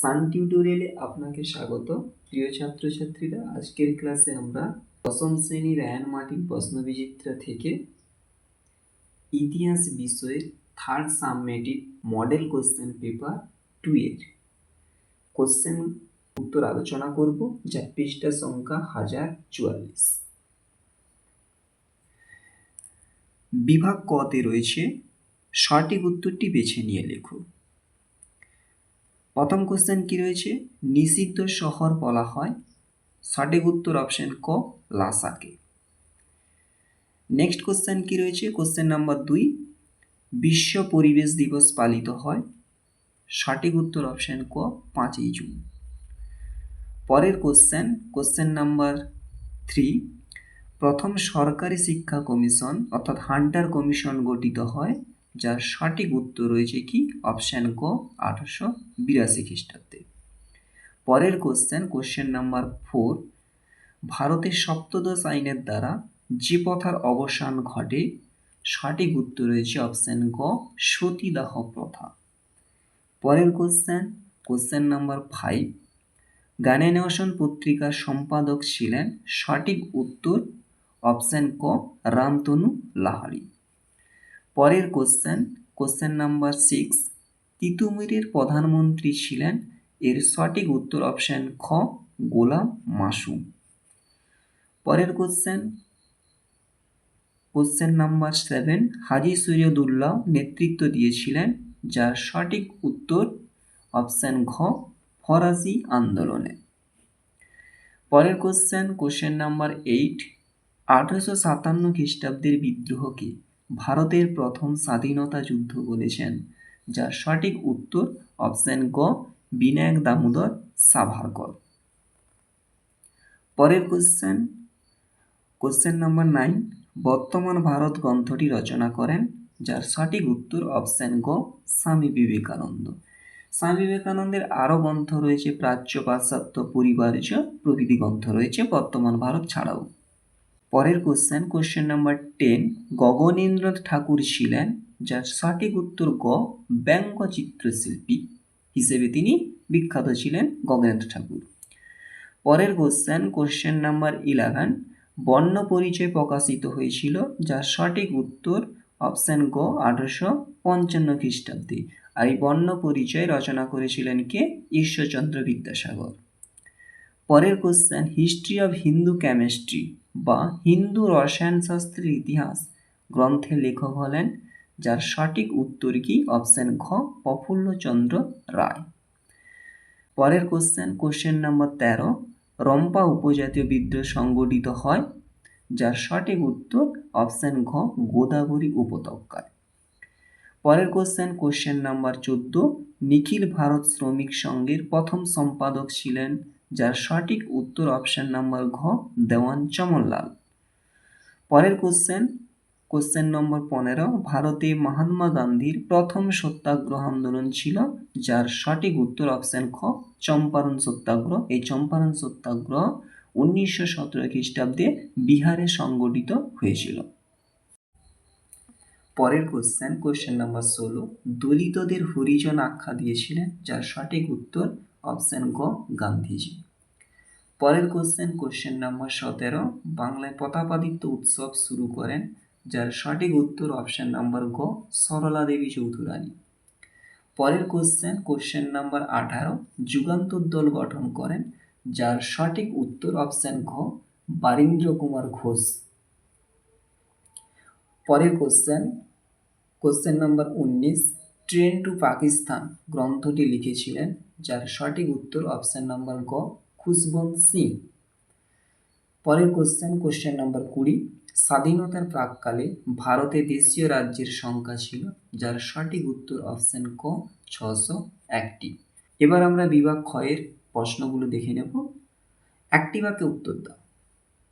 সান টিউটোরিয়ালে আপনাকে স্বাগত। প্রিয় ছাত্রছাত্রীরা, আজকের ক্লাসে আমরা দশম শ্রেণির রায়ন মার্টিন প্রশ্নবিচিত্রা থেকে ইতিহাস বিষয়ের third summative model question paper two এর কোশ্চেন উত্তর আলোচনা করব যার পৃষ্ঠা সংখ্যা হাজার চুয়াল্লিশ। বিভাগ কতে রয়েছে, সঠিক উত্তরটি বেছে নিয়ে লেখো। প্রথম কোশ্চেন কি রয়েছে? নিষিদ্ধ শহর বলা হয়। সঠিক উত্তর অপশন ক, লাসাকে। নেক্সট কোশ্চেন কি রয়েছে? কোশ্চেন নাম্বার দুই, বিশ্ব পরিবেশ দিবস পালিত হয়। সঠিক উত্তর অপশন ক, পাঁচই জুন। পরের কোশ্চেন কোশ্চেন নাম্বার থ্রি প্রথম সরকারি শিক্ষা কমিশন অর্থাৎ হান্টার কমিশন গঠিত হয় যার সঠিক উত্তর রয়েছে কি? অপশান ক, আঠারোশো বিরাশি খ্রিস্টাব্দে। পরের কোশ্চেন কোশ্চেন নাম্বার ফোর ভারতের সপ্তদশ আইনের দ্বারা যে প্রথার অবসান ঘটে, সঠিক উত্তর রয়েছে অপশান গ সতীদাহ প্রথা। পরের কোশ্চেন কোশ্চেন নাম্বার ফাইভ গানেনেওশন পত্রিকার সম্পাদক ছিলেন সঠিক উত্তর অপশান ক, রামতনু লাহারি। পরের কোশ্চেন কোশ্চেন নাম্বার সিক্স তিতুমিরের প্রধানমন্ত্রী ছিলেন। এর সঠিক উত্তর অপশান খ, গোলাম মাসুম। পরের question question number seven Haji Syedullah নেতৃত্ব দিয়েছিলেন, যার সঠিক উত্তর অপশান ঘ ফরাজি আন্দোলনে। পরের কোশ্চেন কোশ্চেন নাম্বার এইট আঠারোশো সাতান্ন খ্রিস্টাব্দের বিদ্রোহকে ভারতের প্রথম স্বাধীনতা যুদ্ধ বলেছেন, যার সঠিক উত্তর অপশান গ, বিনায়ক দামোদর সাভারকর। পরের কোশ্চেন কোশ্চেন নাম্বার নাইন বর্তমান ভারত গ্রন্থটি রচনা করেন, যার সঠিক উত্তর অপশান গ, স্বামী বিবেকানন্দ। স্বামী বিবেকানন্দের আরও গ্রন্থ রয়েছে প্রাচ্য পাশ্চাত্য পরিবার্য প্রভৃতি গ্রন্থ রয়েছে, বর্তমান ভারত ছাড়াও। পরের question question number ten Gaganendra Thakur ছিলেন, যার সঠিক উত্তর গ, ব্যঙ্গ চিত্রশিল্পী হিসেবে তিনি বিখ্যাত ছিলেন গগনেন্দ্র ঠাকুর। পরের কোশ্চেন কোশ্চেন নাম্বার ইলেভেন বর্ণ পরিচয় প্রকাশিত হয়েছিল, যার সঠিক উত্তর অপশান গ, আঠারোশো পঞ্চান্ন খ্রিস্টাব্দে। আর এই বর্ণ পরিচয় রচনা করেছিলেন কে? ঈশ্বরচন্দ্র বিদ্যাসাগর। পরের question history of Hindu chemistry বা হিন্দু রসায়নশাস্ত্রের ইতিহাস। গ্রন্থের লেখক হলেন, যার সঠিক উত্তর কি? অপশান ঘ, প্রফুল্লচন্দ্র রায়। পরের কোশ্চেন কোশ্চেন নম্বর তেরো, রম্পা উপজাতীয় বিদ্রোহ সংগঠিত হয়, যার সঠিক উত্তর অপশান ঘ, গোদাবরী উপত্যকায়। পরের কোশ্চেন কোশ্চেন নাম্বার চোদ্দ, নিখিল ভারত শ্রমিক সংঘের প্রথম সম্পাদক ছিলেন যার সঠিক উত্তর অপশান নাম্বার ঘ, দেওয়ান চমনলাল। পরের কোশ্চেন কোশ্চেন নম্বর পনেরো, ভারতে মহাত্মা গান্ধীর প্রথম সত্যাগ্রহ আন্দোলন ছিল, যার সঠিক উত্তর অপশান খ চম্পারণ সত্যাগ্রহ। এই চম্পারণ সত্যাগ্রহ উনিশশো সতেরো খ্রিস্টাব্দে বিহারে সংগঠিত হয়েছিল। পরের কোশ্চেন কোশ্চেন নাম্বার ষোলো, দলিতদের হরিজন আখ্যা দিয়েছিলেন, যার সঠিক উত্তর অপশান গ গান্ধীজি। পরের কোশ্চেন কোশ্চেন নাম্বার সতেরো। বাংলায় প্রতাপাদিত্য উৎসব শুরু করেন, যার সঠিক উত্তর অপশান নাম্বার গ সরলা দেবী চৌধুরানী। পরের কোশ্চেন কোশ্চেন নাম্বার আঠারো। যুগান্তর দল গঠন করেন, যার সঠিক উত্তর অপশান ঘ বারীন্দ্র কুমার ঘোষ। পরের কোশ্চেন কোশ্চেন নাম্বার উনিশ। ট্রেন টু পাকিস্তান গ্রন্থটি লিখেছিলেন যার সঠিক উত্তর অপশান নাম্বার গ খুশবন্ত সিং। পরের কোশ্চেন কোশ্চেন নাম্বার কুড়ি, স্বাধীনতার প্রাককালে ভারতে দেশীয় রাজ্যের সংখ্যা ছিল, যার সঠিক উত্তর অপশান ক, ছশো একটি। এবার আমরা বিভাগ ক্ষয়ের প্রশ্নগুলো দেখে নেব। একটি বাক্যে উত্তর দাও।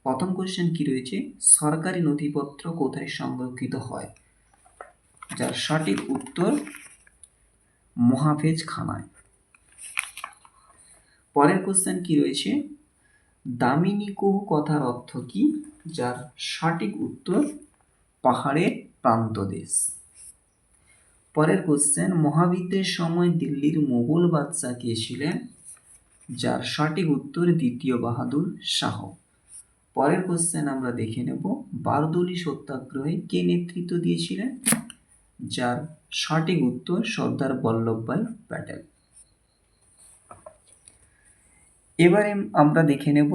প্রথম কোশ্চেন কি রয়েছে? সরকারি নথিপত্র কোথায় সংরক্ষিত হয়? যার সঠিক উত্তর মহাফেজ খানায় পরের কোশ্চেন কি রয়েছে? দামিনী কুহু কথার অর্থ কি? যার সঠিক উত্তর পাহাড়ের প্রান্তদেশ। পরের কোশ্চেন মহাবিদ্যের সময় দিল্লির মোগল বাদশাহ কে ছিলেন? যার সঠিক উত্তর দ্বিতীয় বাহাদুর শাহ। পরের কোশ্চেন আমরা দেখে নেব, বারদৌলি সত্যাগ্রহে কে নেতৃত্ব দিয়েছিলেন? যার সঠিক উত্তর সর্দার বল্লভভাই প্যাটেল। এবারে আমরা দেখে নেব,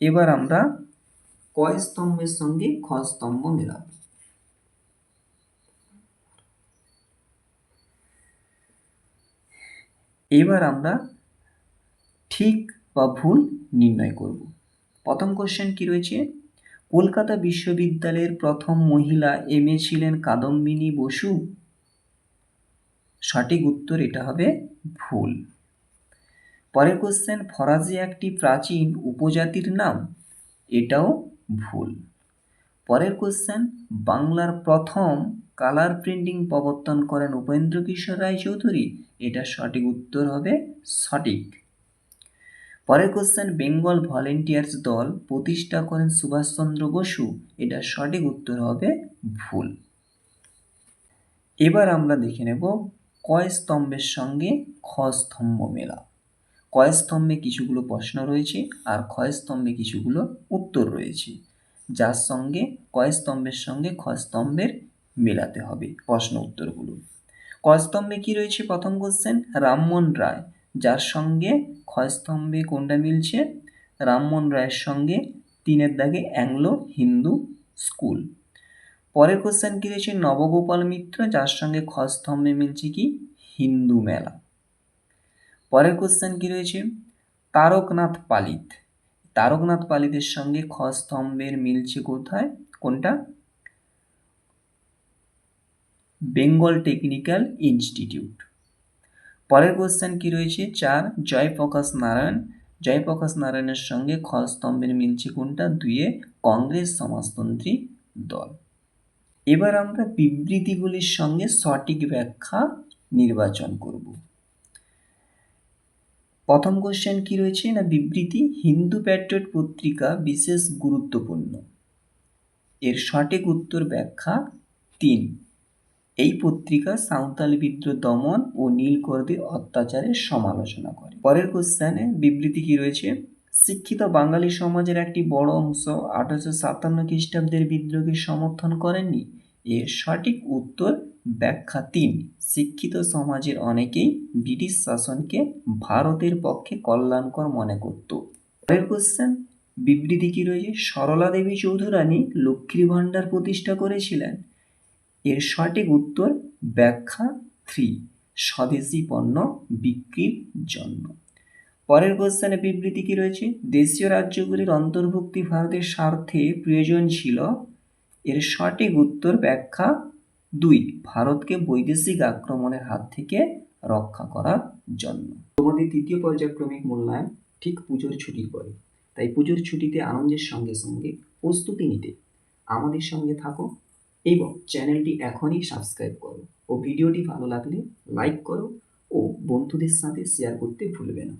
এবার আমরা কয় স্তম্ভের সঙ্গে খ স্তম্ভ মেলাব। এবার আমরা ঠিক বা ভুল নির্ণয় করব। প্রথম কোশ্চেন কি রয়েছে? কলকাতা বিশ্ববিদ্যালয়ের প্রথম মহিলা এম এ ছিলেন কাদম্বিনী বসু। সঠিক উত্তর এটা হবে ভুল। পরের কোশ্চেন ফরাজি একটি প্রাচীন উপজাতির নাম? এটাও ভুল। পরের কোশ্চেন বাংলার প্রথম কালার প্রিন্টিং প্রবর্তন করেন উপেন্দ্র কিশোর রায়চৌধুরী। এটা সঠিক উত্তর হবে সঠিক। পরের কোশ্চেন বেঙ্গল ভলেন্টিয়ার্স দল প্রতিষ্ঠা করেন সুভাষচন্দ্র বসু। এটা সঠিক উত্তর হবে ভুল। এবার আমরা দেখে নেব কয় স্তম্ভের সঙ্গে খ স্তম্ভ মেলা। স্তম্ভে কিছুগুলো প্রশ্ন রয়েছে আর ক্ষয় স্তম্ভে কিছুগুলো উত্তর রয়েছে। যার সঙ্গে স্তম্ভের সঙ্গে খ স্তম্ভের মেলাতে হবে প্রশ্ন উত্তরগুলো। ক স্তম্ভে কি রয়েছে? প্রথম কোশ্চেন রামমোহন রায়। যার সঙ্গে ক্ষয় স্তম্ভে কোনটা মিলছে? রামমোহন রায়ের সঙ্গে তিনের দাগে অ্যাংলো হিন্দু স্কুল। পরের কোশ্চেন কি রয়েছে? নবগোপাল মিত্র, যার সঙ্গে খ স্তম্ভে মিলছে কি? হিন্দু মেলা। পরের কোশ্চেন কি রয়েছে? তারকনাথ পালিত। তারকনাথ পালিতের সঙ্গে খ স্তম্ভের মিলছে কোথায়? কোনটা? Bengal technical institute. পরের কোশ্চেন কি রয়েছে? চার, জয়প্রকাশ নারায়ণ। জয়প্রকাশ নারায়ণের সঙ্গে খ স্তম্ভের মিলছে কোনটা? দুয়ে কংগ্রেস সমাজতন্ত্রী দল। এবার আমরা বিবৃতিগুলির সঙ্গে সঠিক ব্যাখ্যা নির্বাচন করব। প্রথম কোশ্চেন কি রয়েছে? না বিবৃতি? হিন্দু প্যাট্রিয়ট পত্রিকা বিশেষ গুরুত্বপূর্ণ। এর সঠিক উত্তর ব্যাখ্যা তিন। এই পত্রিকা সাঁওতাল বিদ্রোহ দমন ও নীলকরদের অত্যাচারের সমালোচনা করে। পরের কোশ্চেনে বিবৃতি কি রয়েছে? শিক্ষিত বাঙালি সমাজের একটি বড় অংশ আঠারোশো সাতান্ন খ্রিস্টাব্দের বিদ্রোহকে সমর্থন করেননি। এর সঠিক উত্তর ব্যাখ্যা তিন। শিক্ষিত সমাজের অনেকেই ব্রিটিশ শাসনকে ভারতের পক্ষে কল্যাণকর মনে করত। পরের কোশ্চেন বিবৃতি কি রয়েছে? সরলা দেবী চৌধুরানী লক্ষ্মীর ভাণ্ডার প্রতিষ্ঠা করেছিলেন। এর সঠিক উত্তর, ব্যাখ্যা থ্রি স্বদেশি পণ্য বিক্রির জন্য। পরের কোশ্চেনে বিবৃতি কি রয়েছে? দেশীয় রাজ্যগুলির অন্তর্ভুক্তি ভারতের স্বার্থে প্রয়োজন ছিল। এর সঠিক উত্তর, ব্যাখ্যা দুই, ভারতকে বৈদেশিক আক্রমণের হাত থেকে রক্ষা করার জন্য। তোমাদের তৃতীয় পর্যায়ক্রমিক মূল্যায়ন ঠিক পুজোর ছুটির পরে। তাই পুজোর ছুটিতে আনন্দের সঙ্গে সঙ্গে প্রস্তুতি নিতে আমাদের সঙ্গে থাকো এবং চ্যানেলটি এখনই সাবস্ক্রাইব করো ও ভিডিওটি ভালো লাগলে লাইক করো ও বন্ধুদের সাথে শেয়ার করতে ভুলবে না।